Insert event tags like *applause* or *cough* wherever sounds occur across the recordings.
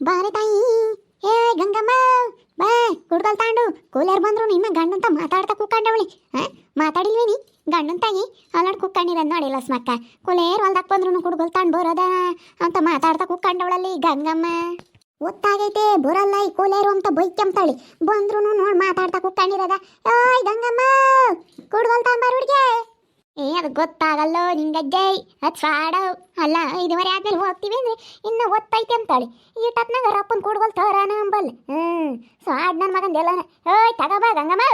ಬಾರೆ ತಾಯಿ. ಏ ಗಂಗಮ್ಮ, ಬಾ. ಕುಡ್ದಲ್ ತಾಂಡು. ಕೂಲರ್ ಬಂದ್ರು, ನಿನ್ನ ಗಂಡಂತ ಮಾತಾಡ್ತಾ ಕುಕ್ಕಂಡವಳಿ ಹಾ ಮಾತಾಡಿಲ್ವೇನಿ? ಗಂಡನ್ ತಾಯಿ, ಅಲ್ಲಾಡ್ ಕುಕ್ಕಂಡಿರೋದು ನೋಡಿಲ್ಲ ಸ್ಮಕ್ಕ ಕೂಲೇರ್ ಹೊಲ್ದಾಕ್ ಬಂದ್ರು ಕುಡ್ಗೊಲ್ ತಾಂಡ್ ಬರೋದ ಅಂತ ಮಾತಾಡ್ತಾ ಕುಕ್ಕಂಡವಳಲ್ಲಿ ಗಂಗಮ್ಮ. ಒತ್ತಾಗೈತೆ, ಬರಲ್ಲ ಈ ಕೂಲೇರು ಅಂತ ಬೈಕ್ಯಂತಾಳಿ ಬಂದ್ರು ನೋಡ್ ಮಾತಾಡ್ತಾ ಕುಕ್ಕಂಡಿರೋದ ಏಯ್ ಗಂಗಮ್ಮ, ಕುಡ್ಕೊಲ್ ತಾಂಬಾರ್ ಬರ್ ಹುಡ್ಗೆ ಏ ಅದು ಗೊತ್ತಾಗಲ್ಲೋ ನಿಂಗಜ್ಜೈ ಅದು ಸ್ವಾಡ. ಅಲ್ಲ, ಇದುವರೆ ಆದ್ಮೇಲೆ ಹೋಗ್ತೀವಿ ಅಂದ್ರೆ ಇನ್ನೂ ಗೊತ್ತೈತೆ ಅಂತಾಳೆ. ಈ ಟಪ್ನಾಗ ರಪ್ಪನ್ ಕುಡ್ಗೊಲ್ ತೋರಾನ ಅಂಬಲ್. ಹ್ಮ್ ಸಾಡ್ ನನ್ನ ಮಗನ್ ಎಲ್ಲ ಓಯ್ ತಗೋಬಾ ಗಂಗಮ್ಮ.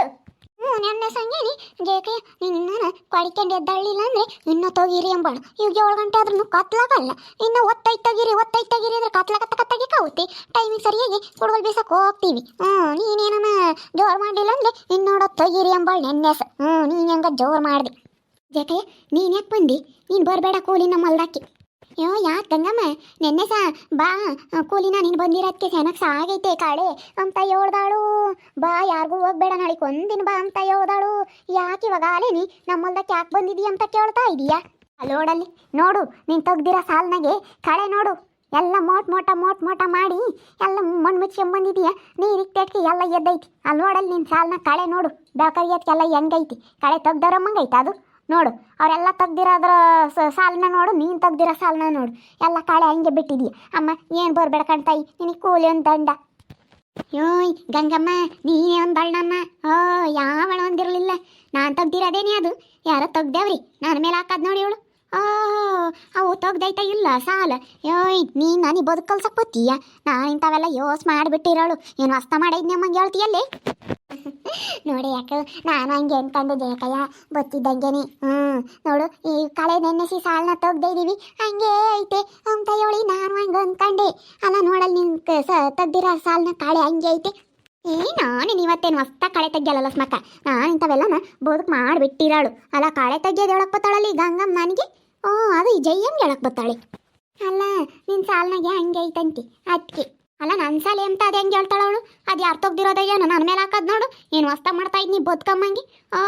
ಹ್ಞೂ ನನ್ನ ಸಂಗೇನಿ ಜೇಕೆ ನಿನ್ನ ಕೊಡಿಕೊಂಡು ಎದ್ದಳ್ಳಿಲ್ಲ ಅಂದ್ರೆ ಇನ್ನೂ ತೊಗಿರಿ ಅಂಬಾಳು. ಈಗ ಏಳು ಗಂಟೆ ಆದ್ರೂ ಕತ್ಲಾಗಲ್ಲ. ಇನ್ನೂ ಒತ್ತೈತ್ ತೆಗಿರಿ ಒತ್ತೈತ್ ತೆಗಿರಿ ಅಂದ್ರೆ ಕತ್ಲಾಗತ್ತ ಕತ್ತಾಗಿ ಕೌತಿ ಟೈಮಿಗೆ ಸರಿಯಾಗಿ ಕುಡ್ಗೊಲ್ ಬೀಸಕ್ಕೆ ಹೋಗ್ತೀವಿ. ಹ್ಞೂ ನೀನೇನಮ್ಮ ಜೋರು ಮಾಡಲಿಲ್ಲ ಅಂದ್ರೆ ಇನ್ನೋಡೋ ತೊಗಿರಿ ಅಂಬಾಳು ನೆನ್ನೆಸ ಹ್ಞೂ ನೀನು ಹೆಂಗ ಜೋರು ಮಾಡ್ದೆ. ಜಕೆ ನೀನು ಯಾಕೆ ಬಂದಿ? ನೀನು ಬರಬೇಡ ಕೂಲಿ ನಮ್ಮ ಹೊಲ್ದಾಕಿ. ಅಯ್ಯೋ ಯಾಕೆ ಗಂಗಮ್ಮ? ನೆನ್ನೆ ಸಾ ಬಾ ಕೂಲಿನ ನೀನು ಬಂದಿರೋದಕ್ಕೆ ಚೆನ್ನಾಗಿ ಸಾಗೈತೆ ಕಾಳೆ. ಅಂತ ಹೇಳ್ದಾಳು. ಬಾ, ಯಾರಿಗೂ ಹೋಗ್ಬೇಡ ನಾಳೆ. ಒಂದಿನ ಬಾ ಅಂತ ಹೇಳ್ದಾಳು. ಯಾಕೆ ಇವಾಗ ಆಲೇನಿ ನಮ್ಮಲ್ದಕ್ಕೆ ಯಾಕೆ ಬಂದಿದೀಯ ಅಂತ ಕೇಳ್ತಾ ಇದೀಯಾ? ಅಲ್ಲೋಡಲ್ಲಿ. ನೋಡು, ನೀನು ತೆಗ್ದಿರೋ ಸಾಲ್ನಾಗೆ ಕಳೆ ನೋಡು. ಎಲ್ಲ ಮೋಟ್ ಮೋಟ ಮೋಟ್ ಮೋಟ ಮಾಡಿ ಎಲ್ಲ ಮಣ್ಣು ಮುಚ್ಕೊಂಬಂದಿದೀಯ ನೀರಿಗೆ ತೆಟ್ಕಿ ಎಲ್ಲ ಎದ್ದೈತಿ. ಅಲ್ಲಿ ನೋಡಲ್ಲಿ ನಿನ್ನ ಸಾಲನ್ನ ಕಳೆ ನೋಡು. ಬೆಳ್ಕರಿಯೋದಕ್ಕೆಲ್ಲ ಹೆಂಗೈತಿ? ಕಳೆ ತೆಗ್ದರಮ್ಮಂಗೈತೆ ಅದು? ನೋಡು, ಅವರೆಲ್ಲ ತೆಗ್ದಿರೋದ್ರ ಸಾಲನ ನೋಡು, ನೀನು ತೆಗ್ದಿರೋ ಸಾಲನ ನೋಡು. ಎಲ್ಲ ಕಾಳೆ ಹಂಗೆ ಬಿಟ್ಟಿದೀಯ. ಅಮ್ಮ, ಏನು ಬರಬೇಡ ಕಣ್ತಾಯಿ ನಿನಗೆ ಕೂಲಿ ಒಂದು ದಂಡ. ಯೋಯ್ ಗಂಗಮ್ಮ, ನೀನೇ ಒಂದು ಬಳ್ಳಮ್ಮ ಓ ಯಾವಳ ಒಂದಿರಲಿಲ್ಲ. ನಾನು ತೆಗ್ದಿರೋದೇನೇ ಅದು. ಯಾರೋ ತೆಗ್ದೇವ್ರಿ. ನನ್ನ ಮೇಲೆ ಹಾಕದ್ ನೋಡಿ ಇವಳು. ಓ ಅವು ತೆಗ್ದೈತ ಇಲ್ಲ ಸಾಲ. ಯೋಯ್ ನೀ ನನಗೆ ಬದುಕಲ್ಸಕ್ಕೆ ಬತ್ತೀಯ ನಾನು ಇಂಥವೆಲ್ಲ ಯೋಸ್ ಮಾಡಿಬಿಟ್ಟಿರೋಳು. ಏನು ಅಸ್ತ ಮಾಡಿದ್ನಿ ಅಮ್ಮಂಗೆ ಹೇಳ್ತೀಯಲ್ಲೇ? ನೋಡಿ ಯಾಕೆ ನಾನು ಹಂಗೆ ಅನ್ಕೊಂಡು ಜಯಕಯ್ಯ ಬತ್ತಿದ್ದಂಗೆನಿ ಹ್ಞೂ ನೋಡು, ಈ ಕಳೆ ನೆನೆಸಿ ಸಾಲನ್ನ ತೆಗ್ದೇ ಇದೀವಿ, ಹಂಗೆ ಐತೆ. ಅಂತ ಹೇಳಿ ನಾನು ಹಂಗೆ ಅನ್ಕೊಂಡೆ. ಅಲ್ಲ ನೋಡಲ್ಲಿ ನಿನ್ ಸ, ತೆಗ್ದಿರೋ ಸಾಲನ್ನ ಕಾಳೆ ಹಂಗೆ ಐತೆ. ಏ, ನಾನು ಇವತ್ತೇನು ಹೊಸ್ತ ಕಳೆ ತೆಗ್ಯಲ್ಲ ಸ್ಮಕ್ಕ? ನಾನು ಇಂಥವೆಲ್ಲನ ಬದುಕು ಮಾಡಿಬಿಟ್ಟಿರಾಳು. ಅಲ್ಲ, ಕಳೆ ತೆಗ್ಯೋದು ಹೇಳಕ್ ಬತ್ತಾಳಲ್ಲಿ ಗಂಗಮ್ಮ ನನಗೆ ಓ, ಅದು ಈ ಜಯ್ಯಂಗೆ ಹೇಳಕ್ ಬತ್ತಾಳೆ. ಅಲ್ಲ ನಿನ್ನ ಸಾಲ್ನಾಗೆ ಹಂಗೆ ಐತಂತಿ ಅದಕ್ಕೆ ಅಲ್ಲ ನನ್ನ ಸಾಲಿ ಅಂತ ಅದು ಹೆಂಗೆ ಹೇಳ್ತಾಳವಳು ಅದು ಯಾರು ತೆಗ್ದಿರೋದಯ್ಯ ನನ್ನ ಮೇಲೆ ಹಾಕದ್ ನೋಡು. ಏನು ವಸ್ತ ಮಾಡ್ತಾ ಇದ್ನಿ ಬದುಕಮ್ಮಂಗೆ? ಓ,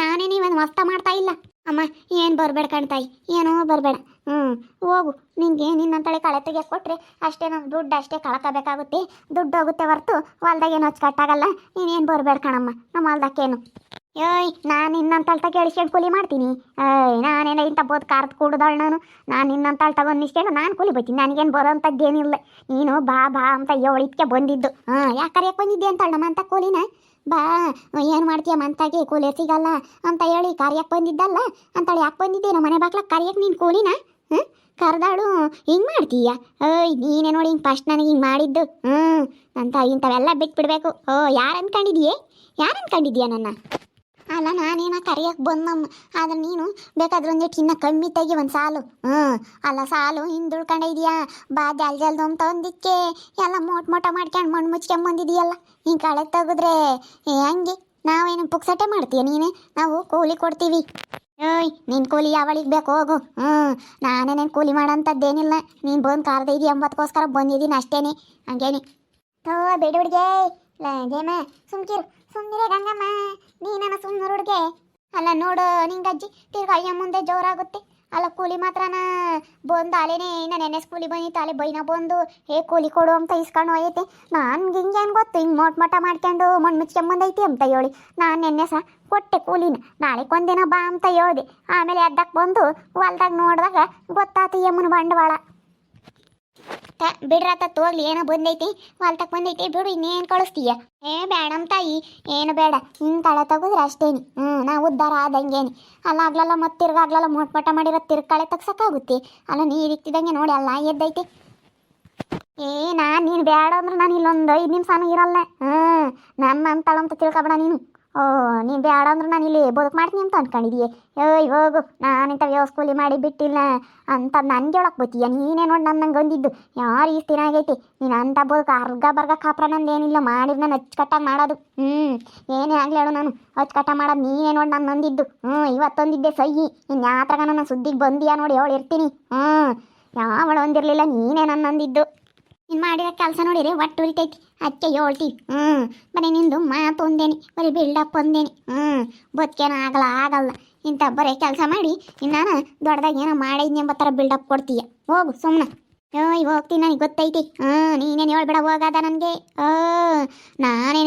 ನಾನೇ ನೀವೇನು ವಸ್ತ ಮಾಡ್ತಾ ಇಲ್ಲ. ಅಮ್ಮ, ಏನು ಬರಬೇಡ ಕಣ್ತಾಯಿ ಏನೋ ಬರಬೇಡ. ಹ್ಞೂ ಹೋಗು. ನಿಂಗೆ ನಿನ್ನಂತಳೆ ಕಳೆ ತೆಗಿಯಕ್ಕೆ ಕೊಟ್ಟರೆ ಅಷ್ಟೇ ನಮ್ಮ ದುಡ್ಡು ಅಷ್ಟೇ ಕಳ್ಕೋಬೇಕಾಗುತ್ತೆ. ದುಡ್ಡು ಹೋಗುತ್ತೆ ಹೊರ್ತು ಹೊಲ್ದಾಗ ಏನು ಕಟ್ಟಾಗಲ್ಲ. ನೀನೇನು ಬರಬೇಡ ಕಣಮ್ಮ ನಮ್ಮ ಹೊಲ್ದಕ್ಕೇನು ಏಯ್, ನಾನು ಇನ್ನಂತ ತಗ ಎಳಿಸ್ಕೊಂಡು ಕೂಲಿ ಮಾಡ್ತೀನಿ. ಏಯ್ ನಾನೇನ ಇಂಥ ಬೋದ್ ಕಾರ್ದು ಕೂಡ್ದಾಳ ನಾನು. ನಾನು ಇನ್ನಂತಳ್ ತಗೊಂಡು ನಿಸ್ಕೊಂಡು ನಾನು ಕೂಲಿ ಬೈತೀನಿ. ನನಗೇನು ಬರೋಂಥದ್ದೇನಿಲ್ಲ ನೀನು ಬಾ ಬಾ ಅಂತ ಏಳಿದ್ಕೆ ಬಂದಿದ್ದು. ಹಾಂ, ಯಾಕೆ ಬಂದಿದ್ದೆ ಅಂತಾಳ ನಮ್ಮ ಅಂತ ಕೂಲಿನ? ಬಾ, ಏನು ಮಾಡ್ತೀಯ ಮಂತಾಗಿ, ಕೂಲಿ ಸಿಗಲ್ಲ ಅಂತ ಹೇಳಿ ಕಾರ್ಯಕ್ಕೆ ಬಂದಿದ್ದಲ್ಲ? ಅಂತಾಳೆ ಯಾಕೆ ಬಂದಿದ್ದೆ ನಮ್ಮ ಮನೆ ಬಾಕ್ಲಕ್ಕೆ ಕಾರ್ಯಕ್ಕೆ ನೀನು ಕೂಲಿನ? ಕರ್ದಾಳು, ಹಿಂಗೆ ಮಾಡ್ತೀಯ? ಓಯ್ ನೀನೇ ನೋಡಿ ಹಿಂಗೆ ಫಸ್ಟ್ ನನಗೆ ಹಿಂಗೆ ಮಾಡಿದ್ದು. ಹ್ಞೂ ಅಂತ ಇಂಥವೆಲ್ಲ ಬಿಟ್ಬಿಡ್ಬೇಕು. ಓ, ಯಾರು ಅಂದ್ಕೊಂಡಿದ್ಯೇ ಯಾರು ಅಂದ್ಕೊಂಡಿದ್ಯಾ ನನ್ನ? ಅಲ್ಲ ನಾನೇನ ಕರಿಯಕ್ಕೆ ಬಂದಮ್ಮ ಆದ್ರೆ ನೀನು ಬೇಕಾದ್ರೆ ಒಂದಿಟ್ಟು ಇನ್ನ ಕಮ್ಮಿ ತೆಗಿ ಒಂದು ಸಾಲು. ಹ್ಞೂ ಅಲ್ಲ ಸಾಲು ಹಿಂದುಳ್ಕೊಂಡಿದ್ಯಾ ಬಾ, ಜಲ್ ಜಲ್ದು ಅಂತ ಒಂದಿಕ್ಕೆ ಎಲ್ಲ ಮೋಟ ಮೋಟ ಮಾಡ್ಕೊಂಡು ಮಣ್ಣು ಮುಚ್ಕೊಂಬಂದಿದೀಯಲ್ಲ ಹಿಂಗೆ ಕಳೆ ತೆಗೆದ್ರೆ ಹೆಂಗೆ ನಾವೇನು ಪುಕ್ಸಟ್ಟೆ ಮಾಡ್ತೀಯ ನೀನೇ? ನಾವು ಕೂಲಿ ಕೊಡ್ತೀವಿ. ಏಯ್ ನಿನ್ನ ಕೂಲಿ ಯಾವಳಿಗೆ ಬೇಕು ಹೋಗು. ಹ್ಞೂ ನಾನೇನೇನು ಕೂಲಿ ಮಾಡೋಂಥದ್ದೇನಿಲ್ಲ ನೀನು ಬಂದು ಕಾರ್ದ ಇದೆಯಾ, ಎಂಬತ್ಕೋಸ್ಕರ ಬಂದಿದ್ದೀನಿ ಅಷ್ಟೇನೆ. ಹಂಗೇನೆ. ಥೋ, ಬೇಡ ಹುಡುಗೆ. ಜೇಮ ಸುಮ್ಕಿರು ಸುಮ್ಮನೆ ಗಂಗಮ್ಮ ನೀನನ ಸುಮ್ಮನೆ ಹುಡುಗೆ. ಅಲ್ಲ ನೋಡು, ನಿಂಗಜ್ಜಿ, ತಿರ್ಗ ಅಯ್ಯ ಮುಂದೆ ಜೋರಾಗುತ್ತೆ. ಅಲ್ಲ ಕೂಲಿ ಮಾತ್ರನ ಬಂದು ಅಲೇನೆ ಇನ್ನ ನೆನೆ ಕೂಲಿ ಬಂದಿತ್ತು ಅಲೆ ಬೈನ ಬಂದು, ಹೇ, ಕೂಲಿ ಕೊಡು ಅಂತ ಇಸ್ಕೊಂಡು ಹೋಯ್ತೆ ನನ್ಗೆ ಹಿಂಗೆ ಗೊತ್ತು? ಹಿಂಗೆ ಮೋಟ್ ಮಟ ಮಾಡ್ಕೊಂಡು ಮಣ್ಣು ಮುಚ್ಕೊಂಬಂದೈತಿ ಅಂತ ಹೇಳಿ. ನಾನು ನೆನ್ನೆ ಸಹ ಕೊಟ್ಟೆ ಕೂಲಿನ. ನಾಳೆ ಒಂದಿನ ಬಾ ಅಂತ ಹೇಳ್ದೆ. ಆಮೇಲೆ ಅದಕ್ಕೆ ಬಂದು ಹೊಲ್ದಾಗ ನೋಡಿದಾಗ ಗೊತ್ತಾತು ಯಮ್ಮನ ಬಂಡವಾಳ. ತ ಬಿಡ್ರಾತ ತೋಗ್ಲಿ, ಏನೋ ಬಂದೈತಿ, ಹೊಲ್ತಕ್ ಬಂದೈತಿ, ಬಿಡು, ಇನ್ನೇನು ಕಳಿಸ್ತೀಯ? ಏ ಬೇಡಮ್ ತಾಯಿ, ಏನು ಬೇಡ ಹಿಂಗೆ ಕಳೆ ತೆಗೆದ್ರೆ ಅಷ್ಟೇನಿ. ಹ್ಞೂ ನಾ ಉದ್ದಾರ ಆದಂಗೇನಿ. ಅಲ್ಲ, ಆಗ್ಲಲ್ಲ ಮತ್ತೆ ತಿರ್ಗಾಗ್ಲಲ್ಲ ಮೋಟ್ ಮಟ ಮಾಡಿರೋ ತಿರ್ಗಾಳೆ ತಗ್ಸಕ್ಕಾಗುತ್ತೆ. ಅಲ್ಲ, ನೀರು ಇಕ್ತಿದಂಗೆ ನೋಡಿ, ಅಲ್ಲ ಎದ್ದೈತಿ. ಏ, ನಾನು ನೀನು ಬೇಡ ಅಂದ್ರೆ ನಾನು ಇಲ್ಲೊಂದು ಐದು ನಿಮಿಷನೂ ಇರಲ್ಲ. ಹ್ಞೂ ನಮ್ಮ ಅಂತಳಂತ ತಿಳ್ಕೊಬೇಡ ನೀನು. ಓ, ನೀನು ಬೇಡ ಅಂದ್ರೆ ನಾನು ಇಲ್ಲಿ ಬದುಕು ಮಾಡ್ತೀನಿ ಅಂತ ಅನ್ಕೊಂಡಿದೀಯ. ಏಯ್ ಹೋಗು ನಾನು ಇಂಥ ವ್ಯವಸ್ಥೆ ಮಾಡಿ ಬಿಟ್ಟಿಲ್ಲ ಅಂತ ನನಗೆ ಹೇಳಕ್ಕೆ ಬತ್ತೀಯ? ನೀನೇ ನೋಡಿ ನನ್ನ ನಂಗೆ ಒಂದಿದ್ದು ಯಾರು ಈ ಸ್ಥಿರ ಆಗೈತಿ? ನೀನು ಅಂತ ಬದುಕು ಅರ್ಗ ಬರ್ಗ ಕಾಪ್ರ ನಂದು ಏನಿಲ್ಲ. ಮಾಡಿದ್ ನಾನು ಅಚ್ಚುಕಟ್ಟಾಗಿ ಮಾಡೋದು. ಹ್ಞೂ ಏನೇ ಆಗಲಿ ಹೇಳು ನಾನು. ಅಚ್ಚುಕಟ್ಟ ಮಾಡೋದು ನೀನೇ ನೋಡಿ ನನ್ನ ನಂದಿದ್ದು. ಹ್ಞೂ ಇವತ್ತೊಂದಿದ್ದೆ ಸಹಿ. ಇನ್ನು ಯಾತ್ರಾಗ ನನ್ನ ಸುದ್ದಿಗೆ ಬಂದಿಯಾ ನೋಡಿ, ಅವಳು ಇರ್ತೀನಿ. ಹ್ಞೂ ಯಾವಳು ಒಂದಿರಲಿಲ್ಲ ನೀನೇ ನನ್ನ ನಂದಿದ್ದು. ನೀನು ಮಾಡಿರೋ ಕೆಲಸ ನೋಡಿರಿ, ಒಟ್ಟು ಉರಿತೈತಿ. ಅದಕ್ಕೆ ಹೇಳ್ತೀವಿ ಹ್ಞೂ ಬರೀ ನಿಂದು ಮಾತು ಒಂದೇನಿ ಬರೀ ಬಿಲ್ಡಪ್ ಒಂದೇನಿ. ಹ್ಞೂ ಬದುಕೇನೋ ಆಗಲ್ಲ ಆಗಲ್ಲ. ಇಂಥ ಬರೀ ಕೆಲಸ ಮಾಡಿ ನಾನು ದೊಡ್ಡದಾಗ ಏನೋ ಮಾಡಿದ್ನಿ ಎಂಬ ಥರ ಬಿಲ್ಡಪ್ ಕೊಡ್ತೀಯ. ಹೋಗು ಸುಮ್ಮನೆ ಓಯ್, ಹೋಗ್ತೀನಿ, ನನಗೆ ಗೊತ್ತೈತಿ. ಹಾಂ ನೀನೇನು ಹೇಳ್ಬೇಡ, ಹೋಗದ ನನಗೆ. ಓ ನೀನು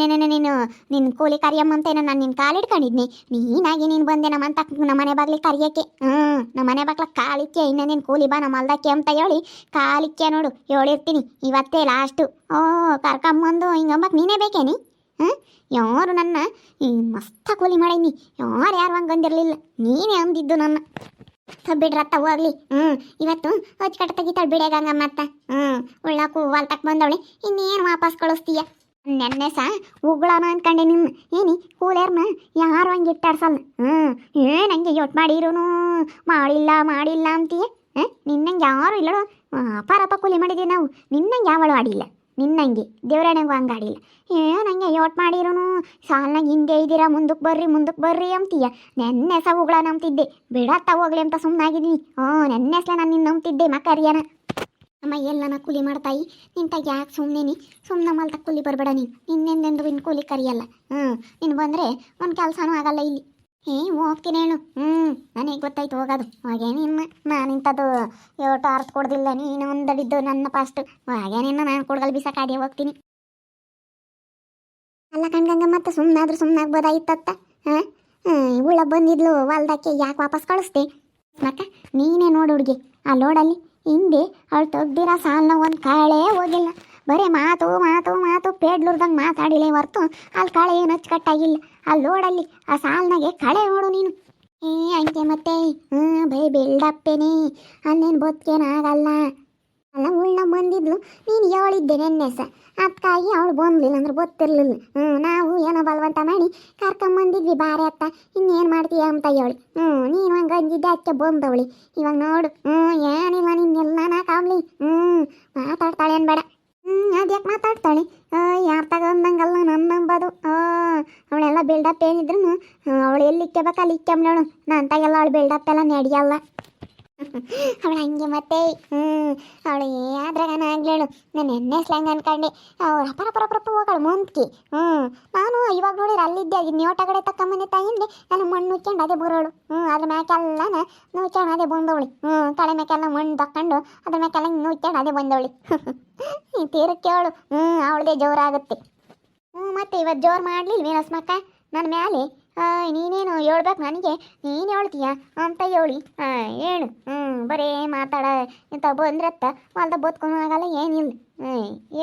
ನಿನ್ನ ಕೂಲಿ ಕರಿಯಮ್ಮ ಅಂತ ನಾನು ನಿನ್ನ ಕಾಲು ಇಟ್ಕೊಂಡಿದ್ನಿ ನೀನಾಗಿ ನೀನು ಬಂದೆ ನಮ್ಮ ಅಂತ ನಮ್ಮ ಮನೆ ಬಾಗ್ಲಿ ಕರಿಯಕ್ಕೆ. ಹ್ಞೂ ನಮ್ಮ ಮನೆ ಬಾಗ್ಲ ಕಾಲಿಕ್ಕೆ, ಇನ್ನ ನಿನ್ನ ಕೂಲಿ ಬಾ, ನಮ್ಮ ಅಲ್ದಕ್ಕೆ ಅಂತ ಹೇಳಿ ಕಾಲಿಕ್ಕೆ ನೋಡು ಹೇಳಿರ್ತೀನಿ ಇವತ್ತೇ ಲಾಸ್ಟು ಓ ಕರ್ಕೊಂಬಂದು ಹಿಂಗಂಬಕ್ಕೆ ನೀನೇ ಬೇಕೇನಿ ಹಾಂ ಯಾರು ನನ್ನ? ಮಸ್ತ ಕೂಲಿ ಮಾಡೀನಿ. ಯಾರು ಯಾರು ಹಂಗೆ ಅಂದಿರಲಿಲ್ಲ. ನೀನೇ ಅಂದಿದ್ದು ನನ್ನ. ಬಿಡ್ರತ್ತ ಹೋಗ್ಲಿ. ಹ್ಞೂ ಇವತ್ತು ಹೊಚ್ಕಟ್ಟ ತೆಗಿತಾಳೆ ಬಿಡೇಗಂಗಮ್ಮ ಅತ್ತ. ಹ್ಞೂ ಉಳ್ಳಾಕು ವಾಲ್ತಕ್ ಬಂದವಳೆ. ಇನ್ನೇನು ವಾಪಸ್ ಕಳಿಸ್ತೀಯ? ನೆನ್ನೆ ಸಹ ಉಗ್ಳಾನ ಅನ್ಕಂಡೆ ನಿಮ್ಮ ಏನಿ, ಕೂಲೇರ್ನ ಯಾರು ಹಂಗೆ ಇಟ್ಟಾಡ್ಸಲ್ಲ? ಹ್ಞೂ ಏನು ಹಂಗೆ ಯೋಟ್ ಮಾಡಿರೋನು? ಮಾಡಿಲ್ಲ ಮಾಡಿಲ್ಲ ಅಂತೀಯ? ನಿನ್ನಂಗೆ ಯಾರು ಇಲ್ಲ ಅಪಾರಪ್ಪ ಕೂಲಿ ಮಾಡಿದ್ದೀವಿ ನಾವು. ನಿನ್ನಂಗೆ ಯಾವಳು ಆಡಿಲ್ಲ? ನಿನ್ನಂಗೆ ದೇವರಾಣೆಗೂ ಹಂಗೆ ಆಡಿಲ್ಲ. ಏನು ಹಂಗೆ ಯೋಟ್ ಮಾಡಿರೋನು? ಸಾಲ್ನಾಗ ಹಿಂದೆ ಇದ್ದೀರಾ ಮುಂದಕ್ಕೆ ಬರ್ರಿ ಮುಂದಕ್ಕೆ ಬರ್ರಿ ಅಂತೀಯ? ನೆನ್ನೆ ಸಹ ಅಂತಿದ್ದೆ ನಂಬ್ತಿದ್ದೆ. ಬಿಡತ್ತ ಹೋಗ್ಲಿ ಅಂತ ಸುಮ್ಮನಾಗಿದ್ದೀನಿ ಹ್ಞೂ ನೆನ್ನೆಸ್ಲ ನಾನು ನಿನ್ನ ನಂಬ್ತಿದ್ದೆ, ಮಕರಿಯನ. ಅಮ್ಮ ಎಲ್ಲನ ಕೂಲಿ ಮಾಡ್ತಾಯಿ ನಿಂತಾಗ ಯಾಕೆ ಸುಮ್ಮನೆ ಸುಮ್ಮನೆ ಮಲ್ತ ಕೂಲಿ ಬರಬೇಡ ನೀನು. ನಿನ್ನೆಂದೆಂದು ಇನ್ನು ಕೂಲಿ ಕರಿಯಲ್ಲ. ಹ್ಞೂ ನೀನು ಬಂದರೆ ಒಂದು ಕೆಲಸನೂ ಆಗಲ್ಲ ಇಲ್ಲಿ. ಏ ಹೋಗ್ತೀನಿ ಹೇಳು. ಹ್ಞೂ ನನಗೆ ಗೊತ್ತಾಯ್ತು ಹೋಗೋದು. ಹಾಗೇನು ನಿನ್ನ, ನಾನು ಇಂಥದ್ದು ಯೋಟ ಅರ್ಥ ಕೊಡ್ದಿಲ್ಲ ನೀನು ಒಂದಡಿದ್ದು ನನ್ನ ಫಾಸ್ಟ್ ಹಾಗೆ ನಿನ್ನ ನಾನು ಕೊಡ್ಗಲ್ ಬಿಸಾಕಾಡಿ ಹೋಗ್ತೀನಿ. ಅಲ್ಲ ಕಣ್ಗಂಗ ಮತ್ತೆ ಸುಮ್ಮನಾದ್ರೂ ಸುಮ್ಮನಾಗ್ಬೋದಾಗಿತ್ತತ್ತ ಹಾಂ? ಉಳ್ಳ ಬಂದಿದ್ಲು, ಹೊಲ್ದಕ್ಕೆ ಯಾಕೆ ವಾಪಸ್ ಕಳಿಸ್ದೆ ಮಕ್ಕ, ನೀನೇ ನೋಡು ಹುಡುಗಿ. ಆ ಲೋಡಲ್ಲಿ ಹಿಂದೆ, ಅವಳು ತೆಗ್ದಿರೋ ಸಾಲನ್ನ ಒಂದು ಕಾಳೆ ಹೋಗಿಲ್ಲ. ಬರೀ ಮಾತು ಮಾತು ಮಾತು ಪೇಡ್ಲುರ್ದಂಗೆ ಮಾತಾಡಿಲ್ಲ ಹೊರ್ತು ಅಲ್ಲಿ ಕಾಳೆ ಏನು ಅಚ್ಚುಕಟ್ಟಾಗಿಲ್ಲ. ಆ ಲೋಡಲ್ಲಿ ಆ ಸಾಲ್ನಾಗೆ ಕಳೆ ನೋಡು ನೀನು. ಏ ಹಂಗೆ ಮತ್ತೆ? ಹ್ಞೂ ಬೈ ಬಿಲ್ಡಪ್ಪೇನೆ. ಅಲ್ಲೇನು ಬದುಕೇನಾಗಲ್ಲ. ಅಲ್ಲ ಉಳ್ಳ ಬಂದಿದ್ಲು ನೀನು ಹೇಳಿದ್ದೆ ನೆನ್ನೆ ಸ? ಅದಕ್ಕಾಗಿ ಅವಳು ಬಂದ್ಲಿಲ್ಲ ಅಂದ್ರೆ ಗೊತ್ತಿರಲಿಲ್ಲ. ಹ್ಞೂ ನಾವು ಏನೋ ಬಲವಂತ ಮಾಡಿ ಕರ್ಕೊಂಬಂದಿದ್ವಿ ಬಾರೆ ಅತ್ತ. ಇನ್ನೇನು ಮಾಡ್ತೀಯ ಅಂತ ಹೇಳಿ. ಹ್ಞೂ ನೀನು ಹಂಗೆ ಅಂದಿದ್ದೆ ಅದಕ್ಕೆ ಬಂದವಳಿ. ಇವಾಗ ನೋಡು. ಹ್ಞೂ ಏನಿಲ್ಲ ನಿನ್ನೆಲ್ಲ ನಾ ಕಾಮ್ಲಿ. ಹ್ಞೂ ಮಾತಾಡ್ತಾಳೆ ಅನ್ಬೇಡ. ಹ್ಞೂ ಅದ್ಯಾಕೆ ಮಾತಾಡ್ತಾಳೆ? ಯಾರು ತಗೊಂಡಂಗಲ್ಲ ನನ್ನ ನಂಬೋದು. ಅವಳೆಲ್ಲ ಬಿಲ್ಡಪ್ ಏನಿದ್ರು ಅವಳು ಎಲ್ಲಿ ಇಕ್ಕಬೇಕು ಅಲ್ಲಿ ಇಕ್ಕಂಬಳು ನಾನು ತಗೆಲ್ಲ ಅವಳು ಬಿಲ್ಡಪ್ ಎಲ್ಲ ನಡೆಯಲ್ಲ. *laughs* ಅವಳು ಹಂಗೆ ಮತ್ತೆ ಹ್ಞೂ ಅವಳು ಆದ್ರಾಗ ಆಗ್ಲೇಳು ನಾನು ಎಣ್ಣೆ ಸ್ಲ್ಯಾಂಗ್ ಅನ್ಕೊಂಡೆ. ಅವ್ರು ಅಪರ ಪರ ಅಪರಪ್ಪ ಹೋಗಳು ಮುಂದ್ಕಿ ಹ್ಞೂ ನಾನು ಇವಾಗ ನೋಡಿದ್ರೆ ಅಲ್ಲಿದ್ದೆ ಆಗಿ ನ್ಯೂಟ ತಕ್ಕ ತಕ್ಕಂಬಂದೆ ತಾಯಿಂದೆ ನಾನು ಮಣ್ಣು ನುಚ್ಕೊಂಡು ಅದೇ ಬರೋಳು. ಹ್ಞೂ ಅದ್ರ ಮ್ಯಾಕೆಲ್ಲ ನುಚ್ಕೊಂಡು ಅದೇ ಬಂದವಳಿ. ಹ್ಞೂ ತಲೆ ಮ್ಯಾಕೆಲ್ಲ ಮಣ್ಣು ತಕ್ಕೊಂಡು ಅದ್ರ ಮ್ಯಾಕೆಲ್ಲ ನುಚ್ಕೊಂಡು ಅದೇ ಬಂದವಳಿ. *laughs* ತೀರಕ್ಕೆ ಅವಳು ಹ್ಞೂ ಅವಳದೇ ಜೋರಾಗುತ್ತೆ. ಹ್ಞೂ ಮತ್ತೆ ಇವತ್ತು ಜೋರು ಮಾಡಲಿಲ್ವೇನು ಅಸ್ಮಕ್ಕ? ನನ್ನ ಮ್ಯಾಲೆ? ನೀನೇನು ಹೇಳ್ಬೇಕು ನನಗೆ? ನೀನು ಹೇಳ್ತೀಯ? ಅಂತ ಹೇಳಿ. ಹಾಂ ಹೇಳು. ಹ್ಞೂ ಬರೇ ಮಾತಾಡ. ಇಂಥ ಬಂದ್ರತ್ತ? ಹೊಲ್ದ ಆಗಲ್ಲ ಏನಿಲ್ಲ ಹ್ಞೂ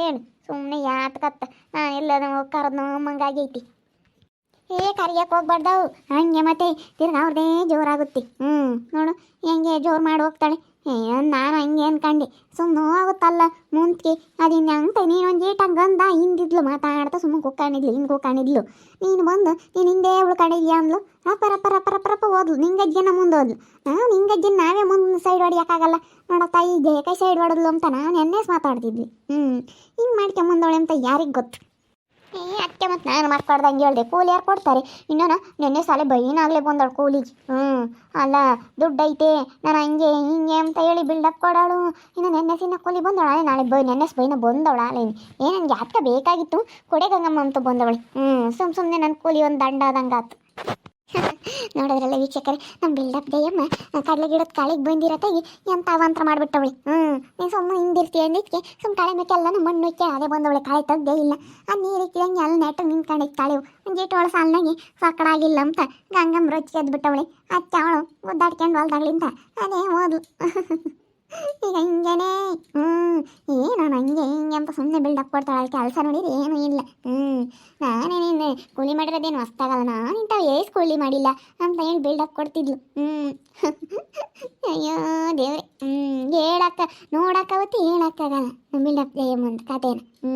ಏನು ಸುಮ್ಮನೆ ಯಾತಕತ್ತ. ನಾನು ಎಲ್ಲದ ಕರೆದ್ನೋ ಮಂಗಾಗೈತಿ. ಏ ಕರಿಯಕ್ಕೆ ಹೋಗ್ಬಾರ್ದವು. ಹಂಗೆ ಮತ್ತೆ ತಿರ್ಗಾ ಅವ್ರದೇ ಜೋರಾಗುತ್ತೆ. ಹ್ಞೂ ನೋಡು. ಹೆಂಗೆ ಜೋರು ಮಾಡಿ ಹೋಗ್ತಾಳೆ. ಏ ನಾನು ಹಂಗೆ ಅನ್ಕಂಡೆ ಸುಮ್ಮನೆ ನೋವಾಗುತ್ತಲ್ಲ, ಮುಂದ್ಕೆ. ಅದಿನ್ ಅಂತ ನೀನು ಒಂದು ಏಟಂಗೆ ಗಂಧ ಹಿಂದಿದ್ಲು, ಮಾತಾಡ್ತಾ ಸುಮ್ಮನೆ ಕುಕ್ಕಾಣಿದ್ಲು ಹಿಂಗೆ ಕುಕ್ಕಾಣಿದ್ಲು ನೀನು ಬಂದು, ನೀನು ಹಿಂದೆ ಉಳ್ಕೊಂಡಿದ್ಯಾ ಅಂದ್ಲು. ರಪ್ಪ ರಪ್ಪ ರಪ್ಪ ಓದ್ಲು ನಿಂಗಜ್ಜನ ಮುಂದೆ ಓದ್ಲು ನಾವು ನಿಂಗಜ್ಜನ ನಾವೇ ಮುಂದೆ ಸೈಡ್ ಹೊಡಿಯೋಕ್ಕಾಗಲ್ಲ ನೋಡ ತಾಯಿ ಕೈ ಸೈಡ್ ಹೊಡೆದ್ಲು ಅಂತ ನಾನು ಎನ್ನೆಸ್ ಮಾತಾಡ್ತಿದ್ವಿ. ಹ್ಞೂ ಹಿಂಗೆ ಮಾಡ್ಕೊಂಬಂದವಳೆ ಅಂತ ಯಾರಿಗೆ ಗೊತ್ತು? ಏ, ಅತ್ತೆ, ಮತ್ತು ನಾನು ಮಾತಾಡ್ದಂಗೆ ಹೇಳ್ದೆ. ಕೂಲಿ ಯಾರು ಕೊಡ್ತಾರೆ? ಇನ್ನೂ ನೆನ್ನೆ ಸಾಲೆ ಬೈನಾಗಲೇ ಬಂದಳು ಕೂಲಿಗೆ. ಹ್ಞೂ ಅಲ್ಲ, ದುಡ್ಡೈತೆ. ನಾನು ಹಂಗೆ ಹಿಂಗೆ ಅಂತ ಹೇಳಿ ಬಿಲ್ಡಪ್ ಕೊಡೋಳು. ಇನ್ನು ನೆನ್ನೆ ಸಿನ್ನ ಕೂಲಿ ಬಂದವಳೆ ನಾಳೆ ಬೈ, ನೆನ್ನೆ ಬೈನ ಬಂದವಳ ಅಲ್ಲೇನು ಏ ನನಗೆ ಯಾಕೆ ಬೇಕಾಗಿತ್ತು? ಕೊಡೆ ಗಂಗಮ್ಮ ಅಂತ ಬಂದವಳು. ಹ್ಞೂ ಸುಮ್ಮ ಸುಮ್ಮನೆ ನನ್ನ ಕೂಲಿ ಒಂದು ದಂಡ ಆದಂಗೆ ಆತು ನೋಡಿದ್ರಲ್ಲ ವೀಕ್ಷಕರೇ ನಮ್ಮ ಬಿಲ್ಡಪ್ ದೇಯಮ್ಮ ಕಡಲೆ ಗಿಡದ ಕಾಳಿಗೆ ಬಂದಿರತ್ತಾಗಿ ಎಂತ ಅವಾಂತರ ಮಾಡಿಬಿಟ್ಟವಳಿ. ಹ್ಞೂ ನೀನು ಸುಮ್ಮನೆ ಹಿಂದಿರ್ತೀಯ ಅಂದಿದ್ದಕ್ಕೆ ಸುಮ್ಮ ಕಳೆ ಮೇಕೆಲ್ಲ ನಮ್ಮ ಮಣ್ಣು ಇಕ್ಕೆ ಅದೇ ಬಂದವಳೆ, ಕಳೆ ತೆಗ್ದೇ ಇಲ್ಲ. ಆ, ನೀರು ಇಕ್ಕಿದಂಗೆ ಅಲ್ಲಿ ನೆಟ್ಟು ನಿಂತ್ಕೊಂಡೈತೆ ತಾಳೆವು ಒಂಜೇಟು ಒಳ ಸಾಲಿನಾಗೆ ಸಕ್ಕಡಾಗಿಲ್ಲ ಅಂತ ಗಂಗಮ್ಮ ರೊಚ್ಚಿಗೆ ಎದ್ಬಿಟ್ಟವಳೆ. ಅಚ್ಚ ಅವಳು ಒದ್ದಾಡ್ಕೊಂಡು ಹೊಲ್ದಾಗ್ಲಿಂತ ಅದೇ ಓದ್ಲು. *laughs* ಈಗ ಹಿಂಗೇನೆ ಏನೋ ನನಗೆ ಹಂಗೆ ಹಿಂಗೆ ಅಂತ ಸುಮ್ಮನೆ ಬಿಲ್ಡಪ್ ಕೊಡ್ತಾಳೆ ಕೆಲಸ ನೋಡಿದ್ರೆ ಏನೂ ಇಲ್ಲ. ಹ್ಞೂ ನಾನೇನೇನು ಕೂಲಿ ಮಾಡಿರೋದೇನು ಹೊಸ್ತಾಗಲ್ಲ ನಾನು ಇಂಥವು ಏಸ್ ಕೂಲಿ ಮಾಡಿಲ್ಲ ಅಂತ ಹೇಳಿ ಬಿಲ್ಡಪ್ ಕೊಡ್ತಿದ್ಲು. ಹ್ಞೂ ಅಯ್ಯೋ, ದೇವ್ರೆ. ಹ್ಞೂ ಹೇಳಕ್ಕ, ನೋಡಕ್ಕ ಅವತ್ತು ಹೇಳಕ್ಕಾಗಲ್ಲ. ಬಿಲ್ಡಪ್ ಮುಂದೆ ಕಥೆನ. ಹ್ಞೂ